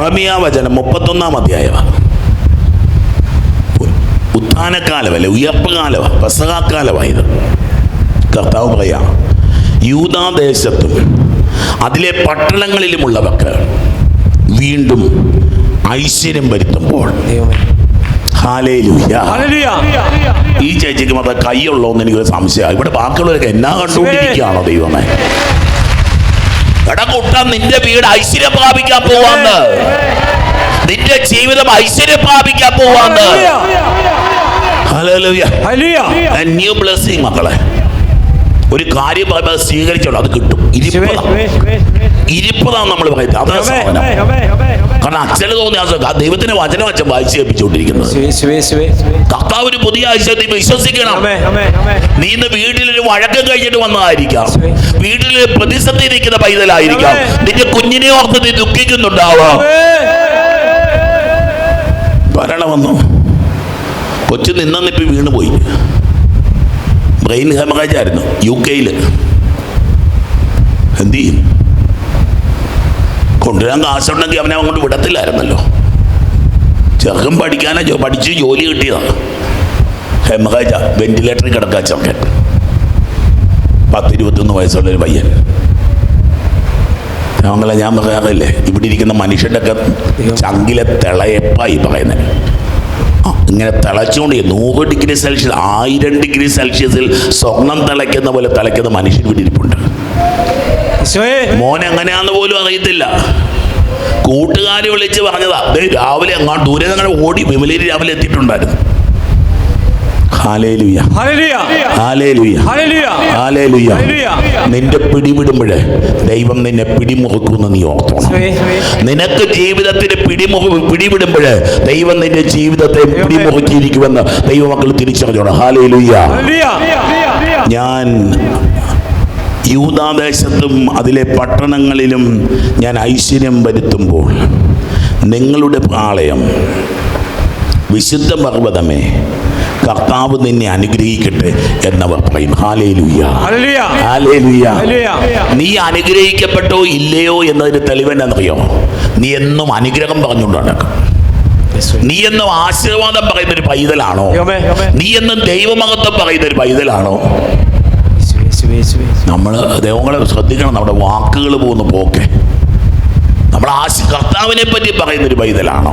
ജറമിയ വചനം മുപ്പത്തൊന്നാം അധ്യായമാണ്. ഉത്ഥാനക്കാലമല്ല ഉയർപ്പ് കാലമ പെസകാലമാണ് ഇത് കർത്താവ് പറയാം യൂതാദേശത്തും അതിലെ പട്ടണങ്ങളിലുമുള്ളവർക്ക് വീണ്ടും ഐശ്വര്യം വരുത്തുമ്പോൾ. ഈ ചേച്ചിക്ക് മാത്രം കൈയുള്ളൂ എന്ന് എനിക്കൊരു സംശയമാണ്. ഇവിടെ ബാക്കിയുള്ളവരൊക്കെ എന്നാ കണ്ടുകൊണ്ടിരിക്കുകയാണോ ദൈവമേ? എടാ കുട്ട നിന്റെ വീട് ഐശ്വര്യം പ്രാപിക്കാൻ പോവാന്ന്. നിന്റെ ജീവിതം ഐശ്വര്യം പ്രാപിക്കാൻ പോവാന്ന് ന്യൂ ബ്ലെസ്സിങ് മക്കളെ. ഒരു കാര്യം പറയുമ്പോൾ അത് സ്വീകരിച്ചോളൂ അത് കിട്ടും. ഇരിപ്പതാ ഇരിപ്പതാണ് നമ്മൾ പറയുന്നത്. അതാണ് സാധനം. കാരണം അച്ഛന് തോന്നിയ ദൈവത്തിന്റെ വചനം അച്ഛൻ വായിച്ചു കേൾപ്പിച്ചുകൊണ്ടിരിക്കുന്നത് കർത്താവ് ഒരു പുതിയ ഐശ്വര്യത്തെ വിശ്വസിക്കണം. നീ ഇന്ന് വീട്ടിലൊരു വഴക്കം കഴിഞ്ഞിട്ട് വന്നതായിരിക്കാം. വീട്ടിൽ പ്രതിസന്ധി നിൽക്കുന്ന പൈതലായിരിക്കാം. നിന്റെ കുഞ്ഞിനെ ഓർത്ത് നീ ദുഃഖിക്കുന്നുണ്ടാവാം. വരണമെന്നു. കൊച്ചു നിന്നിപ്പോ വീണുപോയി. ബ്രെയിൻ ഹെമറേജ് ആയിരുന്നു യു കെയിൽ എന്ത് ചെയ്യും? കൊണ്ടുവരാൻ കാശുണ്ടെങ്കിൽ അവനെ അങ്ങോട്ട് വിടത്തില്ലായിരുന്നല്ലോ. ചെറുക്കും പഠിക്കാനാ പഠിച്ച് ജോലി കിട്ടിയതാണ്. ഹെമറേജ വെന്റിലേറ്ററിൽ കിടക്കാൻ ചെറുക്കൻ. പത്തിരുപത്തൊന്ന് വയസ്സുള്ളൊരു പയ്യൻ. ഞങ്ങളെ ഞാൻ പറയാറില്ലേ ഇവിടെ ഇരിക്കുന്ന മനുഷ്യന്റെ ഒക്കെ ചങ്കിലെ തിളയപ്പായി പറയുന്നത്. ഇങ്ങനെ തിളച്ചുകൊണ്ട് നൂറ് ഡിഗ്രി സെൽഷ്യസ് ആയിരം ഡിഗ്രി സെൽഷ്യസിൽ സ്വർണം തിളയ്ക്കുന്ന പോലെ തിളയ്ക്കുന്ന മനുഷ്യൻ ഇവിടെ ഇരിപ്പുണ്ട്. മോൻ എങ്ങനെയാന്ന് പോലും അറിയത്തില്ല. കൂട്ടുകാർ വിളിച്ച് പറഞ്ഞതാ രാവിലെ അങ്ങോട്ട് ദൂരെ അങ്ങനെ ഓടി വിമലേരി രാവിലെ എത്തിയിട്ടുണ്ടായിരുന്നു. നിന്റെ പിടിവിടുമ്പോഴേ ദൈവം നിന്നെ പിടിമുറുക്കുന്ന നീ ഓർത്തോണം. നിനക്ക് ജീവിതത്തിന് പിടിമുറു പിടിവിടുമ്പോഴേ ദൈവം നിന്റെ ജീവിതത്തെ പിടിമുറുക്കിയിരിക്കുമെന്ന് ദൈവമക്കൾ തിരിച്ചറിഞ്ഞോണം. ഹാലേലുയ ഞാൻ യൂതാദേശത്തും അതിലെ പട്ടണങ്ങളിലും ഞാൻ ഐശ്വര്യം വരുത്തുമ്പോൾ നിങ്ങളുടെ പാളയം വിശുദ്ധ പർവതമേ കർത്താവ് നിന്നെ അനുഗ്രഹിക്കട്ടെ എന്നവർ പറയും. നീ അനുഗ്രഹിക്കപ്പെട്ടോ ഇല്ലയോ എന്നതിന് തെളിവെന്നറിയോ നീ എന്നും അനുഗ്രഹം പറഞ്ഞുകൊണ്ടാണ് നീ എന്നും ആശീർവാദം പറയുന്ന ഒരു പൈതലാണോ നീ എന്നും ദൈവമഹത്വം പറയുന്ന ഒരു പൈതലാണോ? നമ്മൾ ദൈവങ്ങളെ ശ്രദ്ധിക്കണം. നമ്മുടെ വാക്കുകൾ പോകുന്ന പോക്കെ. നമ്മൾ ആശ കർത്താവിനെ പറ്റി പറയുന്ന ഒരു പൈതലാണോ?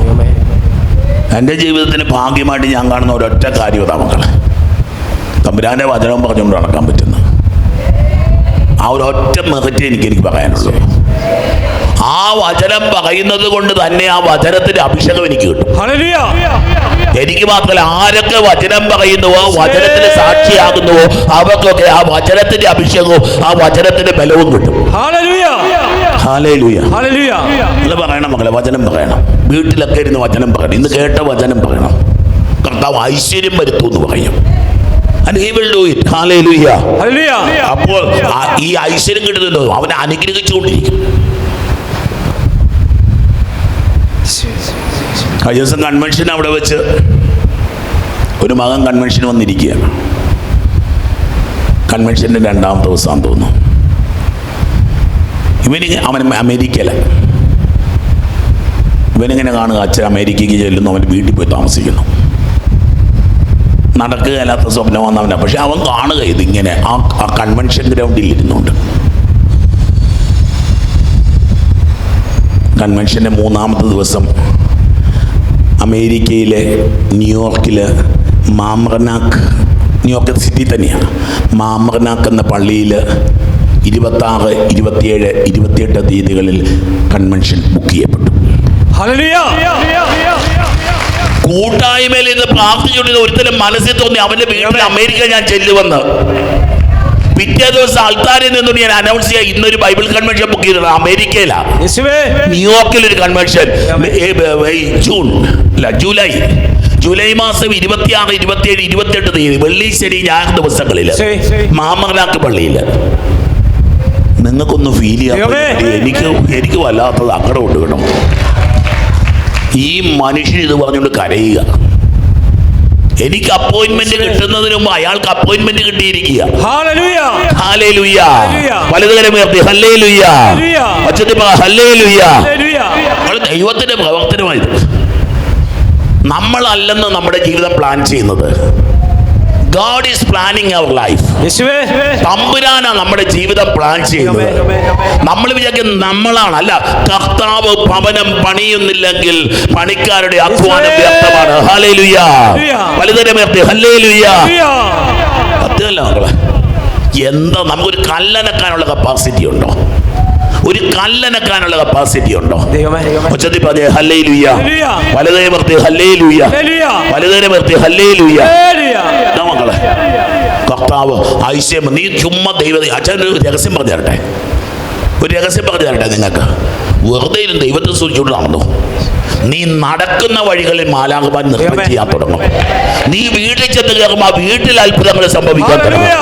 എന്റെ ജീവിതത്തിന് ഭാഗ്യമായിട്ട് ഞാൻ കാണുന്ന ഒരൊറ്റ കാര്യം അതാ മക്കളെ. തമ്പുരാന്റെ വചനവും പറഞ്ഞുകൊണ്ട് നടക്കാൻ പറ്റുന്നു ആ ഒരു ഒറ്റ മെറിറ്റ് എനിക്ക് എനിക്ക് പറയാനുള്ളൂ. ആ വചനം പറയുന്നത് കൊണ്ട് തന്നെ ആ വചനത്തിന്റെ അഭിഷേകം എനിക്ക് കിട്ടും. എനിക്ക് മാത്രമല്ല ആരൊക്കെ വചനം പറയുന്നുവോ വചനത്തിന് സാക്ഷിയാകുന്നുവോ അവർക്കൊക്കെ ആ വചനത്തിന്റെ അഭിഷേകവും ആ വചനത്തിന്റെ ബലവും കിട്ടും. പറയണം മകളെ വചനം പറയണം. വീട്ടിലൊക്കെ ഇരുന്ന് വചനം പറയണം. ഇന്ന് കേട്ട വചനം പറയണം. കർത്താവ് ഐശ്വര്യം വരുത്തൂ എന്ന് പറയും. അപ്പോൾ ഈ ഐശ്വര്യം കിട്ടുന്നുണ്ടോ? അവനെ അനുഗ്രഹിച്ചുകൊണ്ടിരിക്കും. കഴിഞ്ഞ ദിവസം കൺവെൻഷൻ അവിടെ വെച്ച് ഒരു മകൻ കൺവെൻഷൻ വന്നിരിക്കുകയാണ്. കൺവെൻഷന്റെ രണ്ടാമത്തെ ദിവസമാണെന്ന് തോന്നുന്നു. ഇവന് അവൻ അമേരിക്കയിലെ. ഇവനിങ്ങനെ കാണുക അച്ഛൻ അമേരിക്കയ്ക്ക് ചെല്ലുന്നു അവൻ വീട്ടിൽ പോയി താമസിക്കുന്നു. നടക്കുകയല്ലാത്ത സ്വപ്നം അവനെ പക്ഷെ അവൻ കാണുക ഇതിങ്ങനെ ആ ആ കൺവെൻഷൻ ഗ്രൗണ്ടിൽ ഇരുന്നുണ്ട് കൺവെൻഷന്റെ മൂന്നാമത്തെ ദിവസം അമേരിക്കയിലെ ന്യൂയോർക്കിൽ മാമർനാക്ക് ന്യൂയോർക്ക് സിറ്റി തന്നെയാണ്. മാമർനാക്ക് എന്ന പള്ളിയിൽ ഇരുപത്താറ് ഇരുപത്തിയേഴ് ഇരുപത്തിയെട്ട് തീയതികളിൽ കൺവെൻഷൻ ബുക്ക് ചെയ്യപ്പെട്ടു. കൂട്ടായ്മയിൽ നിന്ന് പ്രാർത്ഥിച്ചുകൊണ്ടിരുന്ന ഒരുത്തരം മനസ്സിൽ തോന്നി അവന്റെ വീട്ടിൽ അമേരിക്ക ഞാൻ ചെല്ലുവെന്ന് പിറ്റേ ദിവസം ആൾക്കാരിൽ നിന്നുകൊണ്ട് ഞാൻ അനൗൺസ് ചെയ്യാം ഇന്നൊരു ബൈബിൾ കൺവെൻഷൻ ബുക്ക് ചെയ്തിട്ടുണ്ട്. അമേരിക്കയിലാണ് ന്യൂയോർക്കിൽ ഒരു കൺവെൻഷൻ. ഏ, ജൂൺ അല്ല ജൂലൈ. ജൂലൈ മാസം ഇരുപത്തിയാറ് ഇരുപത്തിയേഴ് ഇരുപത്തിയെട്ട് തീയതി വെള്ളി ശനി ഞായർ ദിവസങ്ങളിൽ മാമങ്ങനാക്ക് പള്ളിയിൽ. നിങ്ങൾക്കൊന്ന് ഫീൽ ചെയ്യാൻ എനിക്ക് എനിക്ക് വല്ലാത്തത് അക്കടമുണ്ട് കേട്ടോ ഈ മനുഷ്യൻ ഇത് പറഞ്ഞുകൊണ്ട് കരയുക. എനിക്ക് അപ്പോയിന്റ്മെന്റ് കിട്ടുന്നതിന് മുമ്പ് അയാൾക്ക് അപ്പോയിന്റ്മെന്റ് കിട്ടിയിരിക്കുക. വലതുകരം ഉയർത്തി ദൈവത്തിന്റെ പ്രവർത്തനമായത് നമ്മളല്ലെന്ന് നമ്മുടെ ജീവിതം പ്ലാൻ ചെയ്യുന്നത്. God is planning our life തമ്പുരാനാ നമ്മുടെ ജീവിതം പ്ലാൻ ചെയ്യുന്നത്. നമ്മൾ വിചാരിക്കും നമ്മളാണ്. അല്ല കർത്താവ് ഭവനം പണിയുന്നില്ലെങ്കിൽ പണിക്കാരുടെ അധ്വാനം വ്യക്തമാണ് വലുതരമേർത്തി ഹല്ലേലൂയ. സത്യമല്ല എന്താ നമുക്കൊരു കല്ലനക്കാനുള്ള കപ്പാസിറ്റി ഉണ്ടോ? ഒരു കല്ലനക്കാനുള്ള കപ്പാസിറ്റി ഉണ്ടോ? ദൈവമേ ഉച്ചത്തിൽ പറഞ്ഞേ ഹല്ലേ ലുയ്യ ഹല്ലേലൂയ. വലതേ മർത്തി ഹല്ലേ ലുയ്യ ഹല്ലേലൂയ വലതേ മർത്തി ഹല്ലേ ലുയ്യ മക്കളെ. കർത്താവ് ഐശ്യം നീ ചുമ്മാ ദൈവത അച്ഛൻ ഒരു രഹസ്യം പറഞ്ഞു തരട്ടെ. ഒരു രഹസ്യം പറഞ്ഞു തരട്ടെ നിങ്ങൾക്ക്. വെറുതെ ഇരുന്ന് ദൈവത്തെ സൂചിച്ചുകൊണ്ട് നടന്നു. നീ നടക്കുന്ന വഴികളിൽ മാലാകുമാൻ ദൈവമേ. ചെയ്യാൻ തുടങ്ങും. നീ വീട്ടിൽ ചെന്ന് കയറുമ്പോൾ ആ വീട്ടിൽ അത്ഭുതങ്ങൾ സംഭവിക്കാൻ തുടങ്ങും.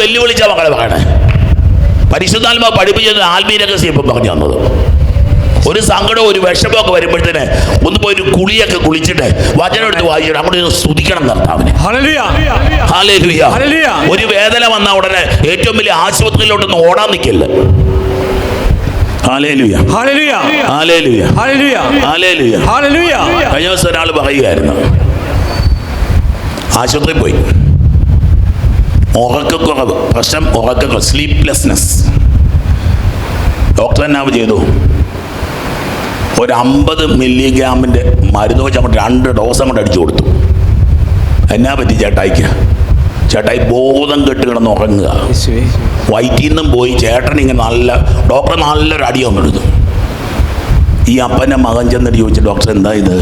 വെല്ലുവിളിച്ച മകളെ പറയണേ. പരിശുദ്ധാത്മാ പഠിപ്പിച്ചത് ആത്മീയ രഹസ്യം ഇപ്പം പറഞ്ഞു തന്നത്. ഒരു സങ്കടവും ഒരു വിഷമമൊക്കെ വരുമ്പോഴത്തേന് ഒന്ന് പോയി ഒരു കുളിയൊക്കെ കുളിച്ചിട്ട് വചനം എടുത്ത് വായിച്ചിട്ട് അങ്ങോട്ട് സ്തുതിക്കണം കർത്താവിനെ. ഒരു വേദന വന്ന ഉടനെ ഏറ്റവും വലിയ ആശുപത്രിയിലോട്ടൊന്ന് ഓടാൻ നിൽക്കില്ല കഴിഞ്ഞ ദിവസം ഒരാൾ പറയുകയായിരുന്നു. ആശുപത്രിയിൽ പോയി. ഉറക്കക്കുറവ് പ്രശ്നം ഉറക്കക്കുറവ് സ്ലീപ്ലെസ്നെസ് ഡോക്ടർ എന്നാവ് ചെയ്തു. ഒരു അമ്പത് മില്ലിഗ്രാമിന്റെ മരുന്ന് വെച്ച് അങ്ങോട്ട് രണ്ട് ഡോസ് അങ്ങോട്ട് അടിച്ചു കൊടുത്തു. എന്നാ പറ്റി ചേട്ടായിക്ക്? ചേട്ടായി ബോധം കെട്ട് കിടന്ന് ഉറങ്ങുക. വയറ്റിൽ നിന്നും പോയി ചേട്ടൻ ഇങ്ങനെ നല്ല ഡോക്ടർ നല്ലൊരു അടി വന്നെടുത്തു ഈ അപ്പന്റെ മകൻ ചെന്നിട്ട് ചോദിച്ചു ഡോക്ടർ എന്താ ഇത്?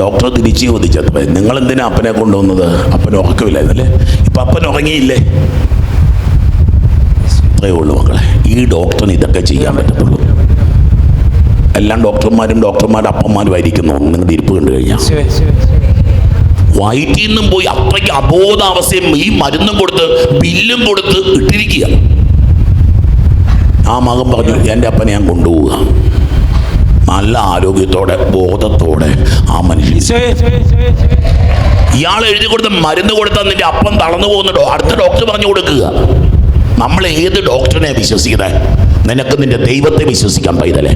ഡോക്ടർ തിരിച്ചു ചോദിച്ചത് നിങ്ങൾ എന്തിനാ അപ്പനെ കൊണ്ടുവന്നത്? അപ്പൻ ഉറക്കമില്ലായിരുന്നല്ലേ? ഇപ്പം അപ്പൻ ഉറങ്ങിയില്ലേ? അത്രയേ ഉള്ളൂ മക്കളെ. ഈ ഡോക്ടറിന് ഇതൊക്കെ ചെയ്യാൻ പറ്റത്തുള്ളൂ. എല്ലാം ഡോക്ടർമാരും ഡോക്ടർമാരുടെ അപ്പന്മാരുമായിരിക്കുന്നു നിങ്ങളുടെ ഇരിപ്പ് കണ്ടു കഴിഞ്ഞാൽ വയറ്റിൽ നിന്നും പോയി അത്രയ്ക്ക് അബോധാവസ്ഥയും ഈ മരുന്നും കൊടുത്ത് ബില്ലും കൊടുത്ത് ഇട്ടിരിക്കുക. ആ മകൻ പറഞ്ഞു എന്റെ അപ്പനെ ഞാൻ കൊണ്ടുപോവുക. നല്ല ആരോഗ്യത്തോടെ ബോധത്തോടെ ആ മനുഷ്യൻ ഇയാൾ എഴുതി കൊടുത്ത മരുന്ന് കൊടുത്താൽ നിന്റെ അപ്പം തളർന്നു പോകുന്നുണ്ടോ? അടുത്ത ഡോക്ടർ പറഞ്ഞു കൊടുക്കുക. നമ്മൾ ഏത് ഡോക്ടറിനെ വിശ്വസിക്കുന്നത് നിനക്ക് നിന്റെ ദൈവത്തെ വിശ്വസിക്കാൻ പൈതലേ.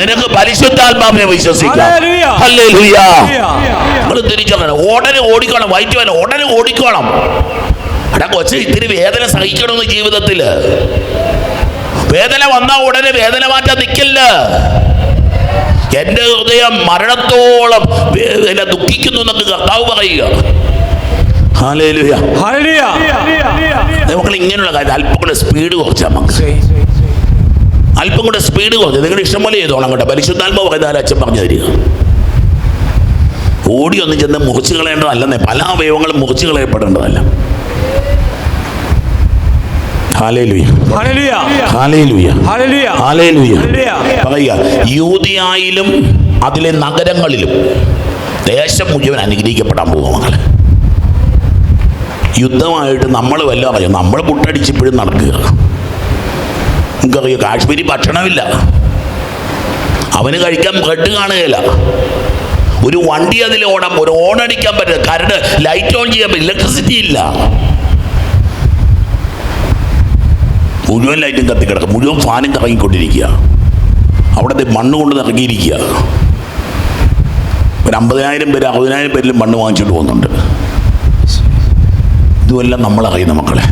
നിനക്ക് പരിശുദ്ധാത്മാവിനെ വിശ്വസിക്കാം. നമ്മൾ തിരിച്ചറിയണം ഉടനെ ഓടിക്കണം. വൈറ്റ് വേണം. ഉടനെ ഓടിക്കണം. എടാ കൊച്ചു ഇത്തിരി വേദന സഹിക്കണമെന്ന് ജീവിതത്തിൽ വേദന വന്നാൽ ഉടനെ വേദന മാറ്റാൻ നിൽക്കില്ല എന്റെ ഹൃദയം മരണത്തോളം വേദന ദുഃഖിക്കുന്നു എന്നൊക്കെ കർത്താവ് പറയുക. നമുക്ക് ഇങ്ങനെയുള്ള കാര്യം അല്പം കൂടെ സ്പീഡ് കുറച്ചാൽ നമുക്ക് അല്പം കൂടെ സ്പീഡ് കുറച്ച്. നിങ്ങളുടെ ഇഷ്ടം പോലെ ചെയ്തോളാം കേട്ടോ. പരിശുദ്ധാത്മ പറയുന്ന അച്ഛൻ പറഞ്ഞു തരിക. ഓടി ഒന്നും ചെന്ന് മുറിച്ച് കളയേണ്ടതല്ലെന്നേ. പല അവയവങ്ങളും മുറിച്ച് കളയപ്പെടേണ്ടതല്ല ഹാലേലുയ ഹല്ലേലൂയ ഹാലേലുയ ഹല്ലേലൂയ ഹാലേലുയ ഹല്ലേലൂയ. പറയുക യൂതിയായിലും അതിലെ നഗരങ്ങളിലും ദേശം മുഴുവൻ അനുഗ്രഹിക്കപ്പെടാൻ പോകും യുദ്ധമായിട്ട് നമ്മൾ വല്ല അറിയാം നമ്മൾ മുട്ടടിച്ചിപ്പോഴും നടക്കുക. നമുക്കറിയാം കാശ്മീരി ഭക്ഷണമില്ല. അവന് കഴിക്കാൻ ബ്രെഡ് കാണുകയില്ല. ഒരു വണ്ടി അതിൽ ഓടാൻ ഒരു ഓണടിക്കാൻ പറ്റില്ല. കരട് ലൈറ്റ് ഓൺ ചെയ്യാൻ പറ്റില്ല. ഇലക്ട്രിസിറ്റി ഇല്ല. മുഴുവൻ ലൈറ്റും കത്തിക്കിടക്കും. മുഴുവൻ ഫാനും കറങ്ങിക്കൊണ്ടിരിക്കുക. അവിടുത്തെ മണ്ണ് കൊണ്ട് നിറങ്ങിയിരിക്കുക ഒരു അമ്പതിനായിരം പേര് അറുപതിനായിരം പേരിലും മണ്ണ് വാങ്ങിച്ചുകൊണ്ട് പോകുന്നുണ്ട്. ഇതുമെല്ലാം നമ്മൾ അറിയുന്ന മക്കളെ.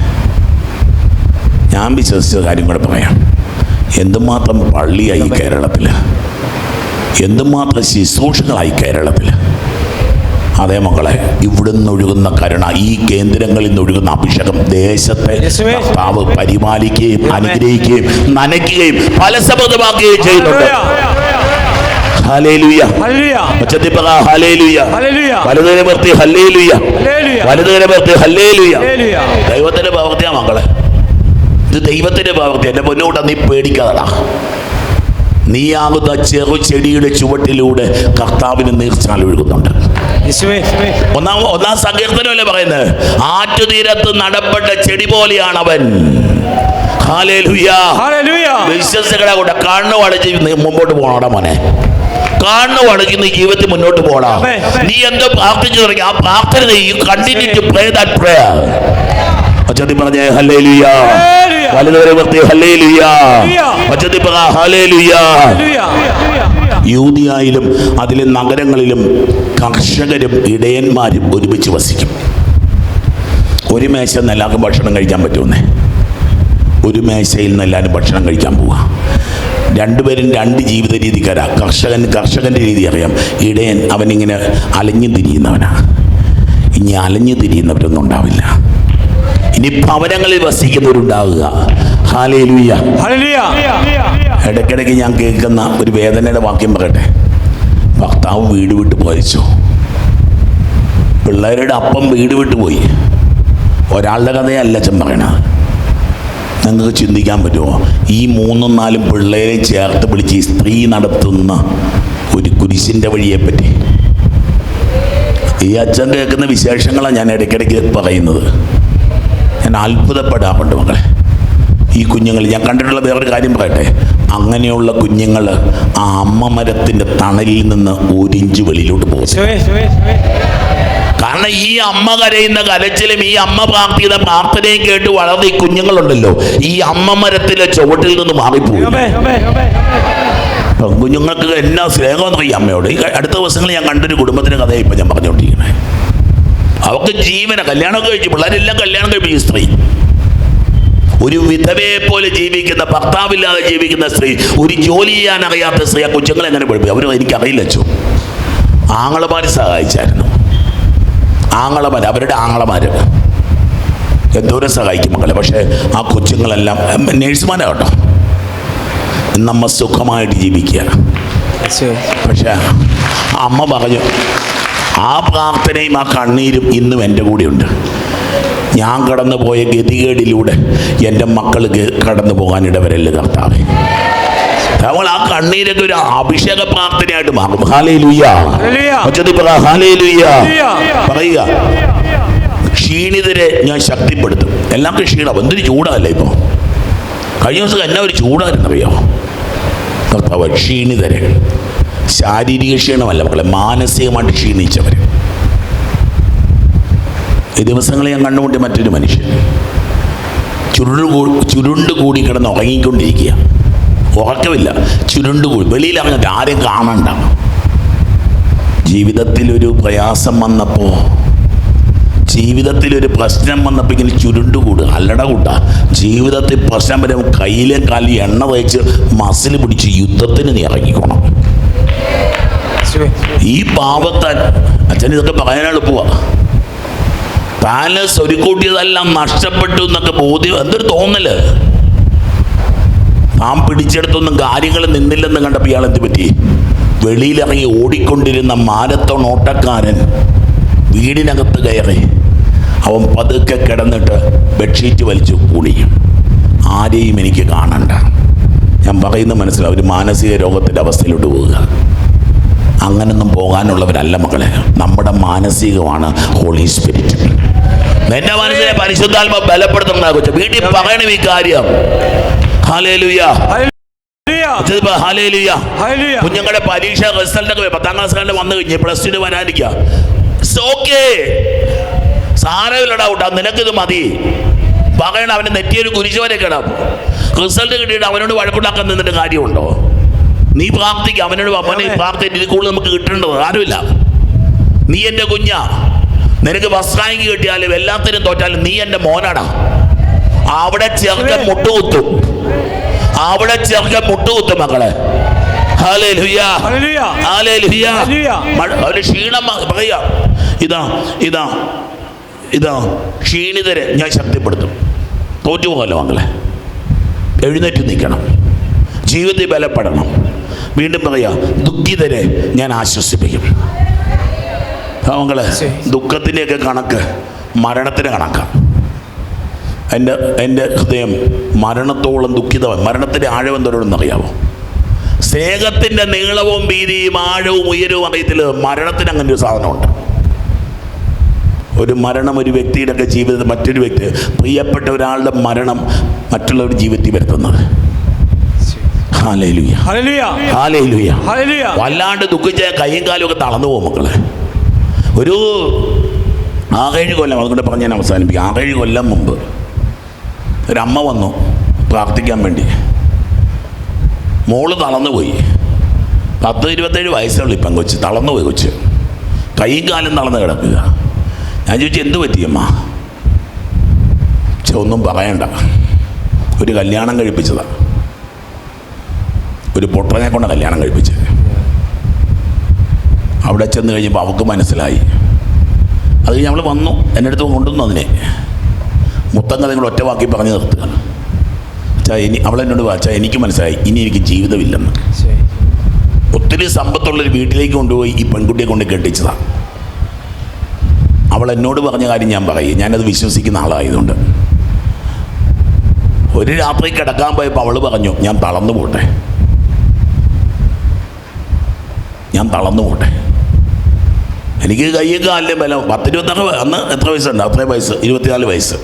ഞാൻ വിശ്വസിച്ച കാര്യം കൂടെ പറയാം. എന്തുമാത്രം പള്ളിയായി കേരളത്തിൽ എന്തുമാത്രം ശുശ്രൂഷകളായി കേരളത്തിൽ അതേ മക്കളെ ഇവിടുന്ന് ഒഴുകുന്ന കരുണ ഈ കേന്ദ്രങ്ങളിൽ നിന്ന് ഒഴുകുന്ന അഭിഷേകം ദേശത്തെ. കർത്താവ് പരിപാലിക്കുകയും അനുഗ്രഹിക്കുകയും നനയ്ക്കുകയും ഫലസമൃദ്ധമാക്കുകയും ചെയ്യുന്നുണ്ട്. ദൈവത്തിന്റെ പ്രവർത്തിയാ മക്കളെ. ഇത് ദൈവത്തിന്റെ പ്രവർത്തി എന്റെ മുന്നോട്ട് നീ പേടിക്കാതടാ. നീയാകുന്ന ചെറു ചെടിയുടെ ചുവട്ടിലൂടെ കർത്താവിന് നീർച്ചാൽ ഒഴുകുന്നുണ്ട്. ഒന്നാം ഒന്നാം സങ്കീർത്തനമല്ലേ പറയുന്നത്? ആറ്റുതീരത്ത് നടപ്പെട്ട ചെടി പോലെയാണ് അവൻ വിശ്വസികളെ കൂടെ കണ്ണു വളച്ച് മുമ്പോട്ട് പോകണം മോനെ. കണ്ണു വളച്ച് നീ ജീവിതത്തിൽ മുന്നോട്ട് പോകണം. നീ എന്തോ പ്രാർത്ഥിച്ചു തുടങ്ങി. ആ പ്രാർത്ഥന നീ continue to pray that prayer ഒച്ചത്തി പറഞ്ഞേ ഹല്ലേലൂയ ഹല്ലേലൂയ. വലുതുവരെ നിർത്തി ഹല്ലേലൂയ ഹല്ലേലൂയ. ഒച്ചത്തി പറ ഹല്ലേലൂയ ഹല്ലേലൂയ യൂതിയായാലും അതിലെ നഗരങ്ങളിലും കർഷകരും ഇടയന്മാരും ഒരുമിച്ച് വസിക്കും. ഒരു മേശ എല്ലാവർക്കും ഭക്ഷണം കഴിക്കാൻ പറ്റുമെന്നേ? ഒരു മേശയിൽ നിന്ന് എല്ലാവരും ഭക്ഷണം കഴിക്കാൻ പോവുക രണ്ടുപേരും രണ്ട് ജീവിത രീതിക്കാരാ. കർഷകൻ കർഷകന്റെ രീതി അറിയാം. ഇടയൻ അവനിങ്ങനെ അലഞ്ഞു തിരിയുന്നവനാണ് ഇനി അലഞ്ഞു തിരിയുന്നവരൊന്നും ഉണ്ടാവില്ല. ഇനി ഭവനങ്ങളിൽ വസിക്കുന്നവരുണ്ടാവുക. ഇടയ്ക്കിടയ്ക്ക് ഞാൻ കേൾക്കുന്ന ഒരു വേദനയുടെ വാക്യം പറയട്ടെ? ഭർത്താവ് വീട് വിട്ട് പോയച്ചു. പിള്ളേരുടെ അപ്പം വീട് വിട്ട് പോയി. ഒരാളുടെ കഥയല്ല അച്ഛൻ പറയണത് നിങ്ങൾക്ക് ചിന്തിക്കാൻ പറ്റുമോ? ഈ മൂന്നും നാലും പിള്ളേരെ ചേർത്ത് പിടിച്ച് ഈ സ്ത്രീ നടത്തുന്ന ഒരു കുരിശിന്റെ വഴിയെപ്പറ്റി ഈ അച്ഛൻ കേൾക്കുന്ന വിശേഷങ്ങളാണ് ഞാൻ ഇടയ്ക്കിടയ്ക്ക് പറയുന്നത്. ഞാൻ അത്ഭുതപ്പെടാറുണ്ട് മകളെ ഈ കുഞ്ഞുങ്ങൾ ഞാൻ കണ്ടിട്ടുള്ള വേറൊരു കാര്യം പറയട്ടെ. അങ്ങനെയുള്ള കുഞ്ഞുങ്ങൾ ആ അമ്മ മരത്തിന്റെ തണലിൽ നിന്ന് ഒരിഞ്ച് വെളിയിലോട്ട് പോകും കാരണം ഈ അമ്മ കരയുന്ന കരച്ചിലും ഈ അമ്മ പ്രാർത്ഥിക്കുന്ന പ്രാർത്ഥനയും കേട്ട് വളർന്ന ഈ കുഞ്ഞുങ്ങളുണ്ടല്ലോ. ഈ അമ്മ മരത്തിലെ ചുവട്ടിൽ നിന്ന് മാറിപ്പോയി. കുഞ്ഞുങ്ങൾക്ക് എന്നാ സ്നേഹമെന്ന് ഈ അമ്മയോട്. ഈ അടുത്ത ദിവസങ്ങളിൽ ഞാൻ കണ്ടൊരു കുടുംബത്തിന്റെ കഥയെ ഇപ്പം ഞാൻ പറഞ്ഞുകൊണ്ടിരിക്കുന്നത്. അവർക്ക് ജീവന കല്യാണം കഴിച്ചു പിള്ളേരെല്ലാം കല്യാണം കഴിപ്പിച്ചു സ്ത്രീ. ഒരു വിധവയെ പോലെ ജീവിക്കുന്ന ഭർത്താവില്ലാതെ ജീവിക്കുന്ന സ്ത്രീ ഒരു ജോലി ചെയ്യാൻ അറിയാത്ത സ്ത്രീ ആ കൊച്ചുങ്ങളെ എങ്ങനെ പഠിപ്പിക്കും? അവരും എനിക്കറിയില്ല അച്ചു. ആങ്ങളമാർ സഹായിച്ചായിരുന്നു. ആങ്ങളമാർ അവരുടെ ആങ്ങളമാർ എന്തോരം സഹായിക്കും മക്കളെ? പക്ഷേ ആ കൊച്ചുങ്ങളെല്ലാം നേഴ്സുമാരാ കേട്ടോ നമ്മ സുഖമായിട്ട് ജീവിക്കുക പക്ഷേ അമ്മ പറഞ്ഞു ആ പ്രാർത്ഥനയും ആ കണ്ണീരും ഇന്നും എന്റെ കൂടെയുണ്ട്. ഞാൻ കടന്നു പോയ ഗതികേടിലൂടെ എന്റെ മക്കൾ കടന്നു പോകാൻ ഇടവരല്ല കർത്താവേ. നമ്മൾ ആ കണ്ണീരൊക്കെ ഒരു അഭിഷേക പ്രാർത്ഥനയായിട്ട് മാറും. പറയുക ക്ഷീണിതരെ ഞാൻ ശക്തിപ്പെടുത്തും. എല്ലാവർക്കും ക്ഷീണം. എന്തൊരു ചൂടാല്ലേ ഇപ്പോൾ കഴിഞ്ഞ ദിവസം എന്നാ ഒരു ചൂടായിരുന്നറിയോ? കർത്താവ് ക്ഷീണിതരെ. ശാരീരിക ക്ഷീണമല്ല മക്കളെ മാനസികമായിട്ട് ക്ഷീണിച്ചവർ ഈ ദിവസങ്ങളെ ഞാൻ കണ്ടുമുട്ടിയ മറ്റൊരു മനുഷ്യൻ. ചുരുണ്ട് ചുരുണ്ട് കൂടി കിടന്ന് ഉറങ്ങിക്കൊണ്ടിരിക്കുക. ഉറക്കമില്ല. ചുരുണ്ട് കൂടി. വെളിയിൽ അങ്ങനെ ആരെയും കാണണ്ട. ജീവിതത്തിലൊരു പ്രയാസം വന്നപ്പോൾ ജീവിതത്തിലൊരു പ്രശ്നം വന്നപ്പോൾ ഇങ്ങനെ ചുരുണ്ടുകൂടുക അല്ലട കൂട്ട ജീവിതത്തിൽ പ്രശ്നം വരും കയ്യിലെ കാലിൽ എണ്ണ തേച്ച് മസിൽ പിടിച്ച് യുദ്ധത്തിന് നീ ഇറങ്ങിക്കോണം. ഈ പാവത്താൻ അച്ഛൻ ഇതൊക്കെ പറയാൻ എളുപ്പമാ പാലസ് ഒരു കൂട്ടിയതെല്ലാം നഷ്ടപ്പെട്ടു എന്നൊക്കെ ബോധ്യം എന്തൊരു തോന്നൽ? താൻ പിടിച്ചെടുത്തൊന്നും കാര്യങ്ങൾ നിന്നില്ലെന്ന് കണ്ടപ്പോൾ ഇയാൾ എന്ത് പറ്റി? വെളിയിലിറങ്ങി ഓടിക്കൊണ്ടിരുന്ന മാരത്തോൺ ഓട്ടക്കാരൻ വീടിനകത്ത് കയറി അവൻ പതുക്കെ കിടന്നിട്ട് ബെഡ്ഷീറ്റ് വലിച്ചു കൂടി ആരെയും എനിക്ക് കാണണ്ട. ഞാൻ പറയുന്ന മനസ്സിലാവും ഒരു മാനസിക രോഗത്തിന്റെ അവസ്ഥയിലോട്ട് പോവുക. അങ്ങനൊന്നും പോകാനുള്ളവരല്ല മക്കളെ. നമ്മുടെ മാനസികമാണ് ഹോളി സ്പിരിറ്റ് നിന്റെ മനസ്സിനെ പരിശുദ്ധാത്മ ബലപ്പെടുത്തുന്ന കൊച്ചു. വീട്ടിൽ പറയണം ഈ കാര്യം. ഹാലേലുയ. കുഞ്ഞുങ്ങളുടെ പരീക്ഷ റിസൾട്ട് ഒക്കെ പത്താം ക്ലാസ്സുകാരുടെ വന്നു കഴിഞ്ഞ് പ്ലസ് ടു വരാനിരിക്കുക സാരമില്ലടാ കൂട്ടാ നിനക്കിത് മതി. പറയണം അവന് നെറ്റിയൊരു കുരിശ് വരെ കിടാം. റിസൾട്ട് കിട്ടിയിട്ട് അവനോട് വഴക്കുണ്ടാക്കാൻ നിന്നിട്ട് കാര്യമുണ്ടോ? നീ പ്രാർത്ഥിക്കുക അവനോട് അവനെ പ്രാർത്ഥിച്ച് ഇതിൽ കൂടുതൽ നമുക്ക് കിട്ടേണ്ടത് ആരുമില്ല. നീ എന്റെ കുഞ്ഞാ. നിനക്ക് വസ്ത്രാങ്കി കിട്ടിയാലും എല്ലാത്തിനും തോറ്റാലും നീ എന്റെ മോനാടാ. അവിടെ ചെറുക്കൻ മുട്ടുകുത്തും. അവിടെ ചെറുക്കൻ മുട്ടുകുത്തും മക്കളെ. അവർ ക്ഷീണം പറയാ ഇതാ ഇതാ ഇതാ. ക്ഷീണിതരെ ഞാൻ ശക്തിപ്പെടുത്തും. തോറ്റുപോകല്ലോ മക്കളെ. എഴുന്നേറ്റ് നിൽക്കണം. ജീവിതത്തിൽ ബലപ്പെടണം. വീണ്ടും പറയാ ദുഃഖിതരെ ഞാൻ ആശ്വസിപ്പിക്കും. അവങ്ങളെ ദുഃഖത്തിന്റെയൊക്കെ കണക്ക് മരണത്തിന്റെ കണക്കാണ് എന്റെ എന്റെ ഹൃദയം മരണത്തോളം ദുഃഖിതമാണ്. മരണത്തിന്റെ ആഴം എന്തോരോടൊന്നും അറിയാമോ സ്നേഹത്തിന്റെ നീളവും വീതിയും ആഴവും ഉയരവും അറിയത്തിൽ മരണത്തിന് അങ്ങനെ ഒരു സാധനമുണ്ട്. ഒരു മരണം ഒരു വ്യക്തിയുടെ ഒക്കെ ജീവിതത്തിൽ മറ്റൊരു വ്യക്തി പ്രിയപ്പെട്ട ഒരാളുടെ മരണം മറ്റുള്ളവർ ജീവിതത്തിൽ വരുത്തുന്നത്. വല്ലാണ്ട് ദുഃഖിച്ച കൈയും കാലും ഒക്കെ തളർന്നു പോകും മക്കളെ. ഒരു ആറേഴ് കൊല്ലം അതുകൊണ്ട് പറഞ്ഞ് ഞാൻ അവസാനിപ്പിക്കും. ആറേഴ് കൊല്ലം മുമ്പ് ഒരമ്മ വന്നു പ്രാർത്ഥിക്കാൻ വേണ്ടി. മോൾ തളർന്നു പോയി. പത്ത് ഇരുപത്തേഴ് വയസ്സുള്ള ഇപ്പം കൊച്ച്. തളർന്നു പോയി കൊച്ച്. കൈയും കാലും തളർന്ന് കിടക്കുക. ഞാൻ ചോദിച്ചു എന്ത് പറ്റിയമ്മ ഒന്നും പറയണ്ട. ഒരു കല്യാണം കഴിപ്പിച്ചതാണ് ഒരു പൊട്ടനെ കൊണ്ട് കല്യാണം കഴിപ്പിച്ചത്. അവിടെ ചെന്ന് കഴിഞ്ഞപ്പോൾ അവൾക്ക് മനസ്സിലായി. അത് കഴിഞ്ഞ് അവൾ വന്നു എന്റെ അടുത്ത് കൊണ്ടുവന്നു അതിനെ. മുത്തങ്ങൾ കഥകൾ ഒറ്റവാക്കി പറഞ്ഞു നിർത്തുക അച്ഛാ ഇനി അവളെന്നോട് എന്നോട് വാച്ചാ എനിക്ക് മനസ്സിലായി ഇനി എനിക്ക് ജീവിതമില്ലെന്ന്. ഒത്തിരി സമ്പത്തുള്ളൊരു വീട്ടിലേക്ക് കൊണ്ടുപോയി ഈ പെൺകുട്ടിയെ കൊണ്ട് കെട്ടിച്ചതാണ് അവൾ എന്നോട് പറഞ്ഞ കാര്യം ഞാൻ പറയും. ഞാനത് വിശ്വസിക്കുന്ന ആളായതുകൊണ്ട്. ഒരു രാത്രി കിടക്കാൻ പോയപ്പോൾ അവൾ പറഞ്ഞു ഞാൻ തളർന്നു പോട്ടെ. ഞാൻ തളർന്നു പോട്ടെ. എനിക്ക് കയ്യും കാലിലും ബലം പത്ത് ഇരുപത്താറ് അന്ന് എത്ര വയസ്സുണ്ട്? അത്രയും വയസ്സ്. ഇരുപത്തിനാല് വയസ്സ്.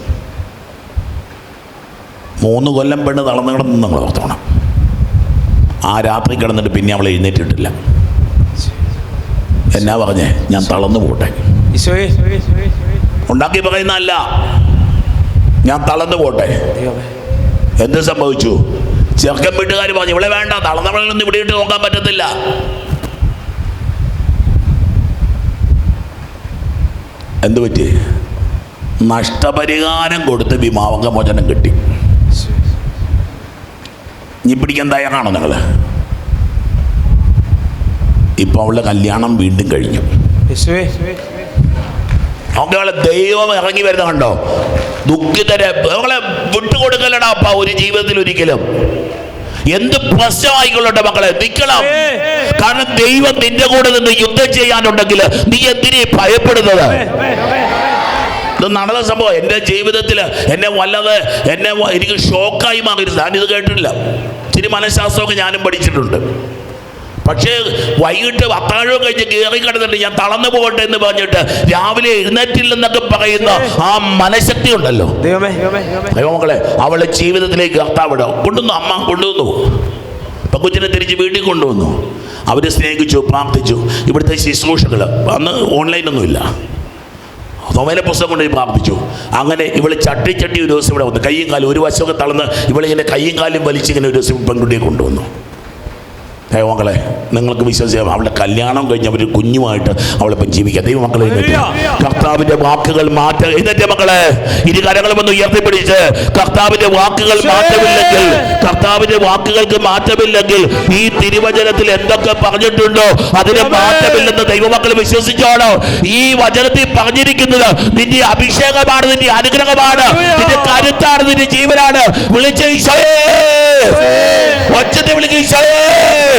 മൂന്ന് കൊല്ലം പെണ്ണ് തളർന്നു കിടന്ന് നിങ്ങൾ ഓർത്തോണം. ആ രാത്രി കിടന്നിട്ട് പിന്നെ അവൾ എഴുന്നേറ്റിട്ടില്ല. എന്നാ പറഞ്ഞേ? ഞാൻ തളർന്നു പോട്ടെ. ഉണ്ടാക്കി പറയുന്നല്ല ഞാൻ തളർന്നു പോട്ടെ. എന്ത് സംഭവിച്ചു? ചെറുക്കൻ വീട്ടുകാർ പറഞ്ഞു ഇവിടെ വേണ്ട തളർന്നവളൊന്നും ഇവിടെ ഇട്ട് നോക്കാൻ പറ്റത്തില്ല. എന്ത് പറ്റി? നഷ്ടപരിഹാരം കൊടുത്ത് വിമാവക മോചനം കിട്ടി. ഇനി പിടിക്കാൻ തയ്യാറാണോ നിങ്ങൾ ഇപ്പൊ അവളുടെ കല്യാണം വീണ്ടും കഴിഞ്ഞു. അവളെ ദൈവം ഇറങ്ങി വരുന്ന കണ്ടോ? ദുഃഖിതരെ അവളെ വിട്ടുകൊടുക്കലടാ അപ്പ ഒരു ജീവിതത്തിൽ ഒരിക്കലും എന്ത് പ്രശ്നമായിക്കൊള്ളട്ടെ മക്കളെ? നിൽക്കണം കാരണം ദൈവം നിന്റെ കൂടെ നിന്ന് യുദ്ധം ചെയ്യാനുണ്ടെങ്കിൽ നീ എന്തിനെ ഭയപ്പെടുന്നത്? ഇത് നടന്ന സംഭവം. എന്റെ ജീവിതത്തിൽ എന്നെ വല്ലത് എന്നെ എനിക്ക് ഷോക്കായി മാറിയിരുന്നു ഞാനിത് കേട്ടിട്ടില്ല. ഇച്ചിരി മനഃശാസ്ത്രമൊക്കെ ഞാനും പഠിച്ചിട്ടുണ്ട്. പക്ഷേ വൈകിട്ട് അത്താഴം കഴിഞ്ഞ് കയറി കിടന്നിട്ട് ഞാൻ തളർന്നു പോകട്ടെ എന്ന് പറഞ്ഞിട്ട് രാവിലെ എഴുന്നേറ്റില്ലെന്നൊക്കെ പറയുന്ന ആ മനഃശക്തി ഉണ്ടല്ലോ. ദൈവമക്കളെ അവളെ ജീവിതത്തിലേക്ക് കർത്താവിടോ കൊണ്ടുവന്നു അമ്മ കൊണ്ടുവന്നു. കൊച്ചിനെ തിരിച്ച് വീട്ടിൽ കൊണ്ടുവന്നു. അവരെ സ്നേഹിച്ചു പ്രാർത്ഥിച്ചു. ഇവിടുത്തെ ശുശ്രൂഷകൾ. അന്ന് ഓൺലൈനൊന്നുമില്ല തോമേലെ പുസ്തകം കൊണ്ട് പ്രാർത്ഥിച്ചു. അങ്ങനെ ഇവൾ ചട്ടി ചട്ടി ഒരു ദിവസം ഇവിടെ വന്നു. കയ്യും കാലും ഒരു വശമൊക്കെ തളർന്ന് ഇവളിങ്ങനെ കയ്യും കാലും വലിച്ചിങ്ങനെ ഒരു ദിവസം പെൺകുട്ടിയെ കൊണ്ടുവന്നു. ദൈവമക്കളെ നിങ്ങൾക്ക് വിശ്വസിക്കാം അവളുടെ കല്യാണം കഴിഞ്ഞ് അവർ കുഞ്ഞുമായിട്ട് അവളിപ്പം ജീവിക്കാം. ദൈവമക്കളെ. കർത്താവിന്റെ വാക്കുകൾ മാറ്റ എന്നിട്ട് മക്കളെ ഇരു കരങ്ങളും ഒന്ന് ഉയർത്തിപ്പിടിച്ച് കർത്താവിന്റെ വാക്കുകൾ മാറ്റമില്ലെങ്കിൽ കർത്താവിന്റെ വാക്കുകൾക്ക് മാറ്റമില്ലെങ്കിൽ ഈ തിരുവചനത്തിൽ എന്തൊക്കെ പറഞ്ഞിട്ടുണ്ടോ അതിന് മാറ്റമില്ലെന്ന് ദൈവമക്കൾ വിശ്വസിച്ചോണോ. ഈ വചനത്തിൽ പറഞ്ഞിരിക്കുന്നത് നിന്റെ അഭിഷേകമാണ് നിന്റെ അനുഗ്രഹമാണ് നിന്റെ കരുത്താണ് നിന്റെ ജീവനാണ്. വിളിച്ച ഈശോയേ. ഒച്ചത്തെ വിളിക്കുക ഈശോയേ.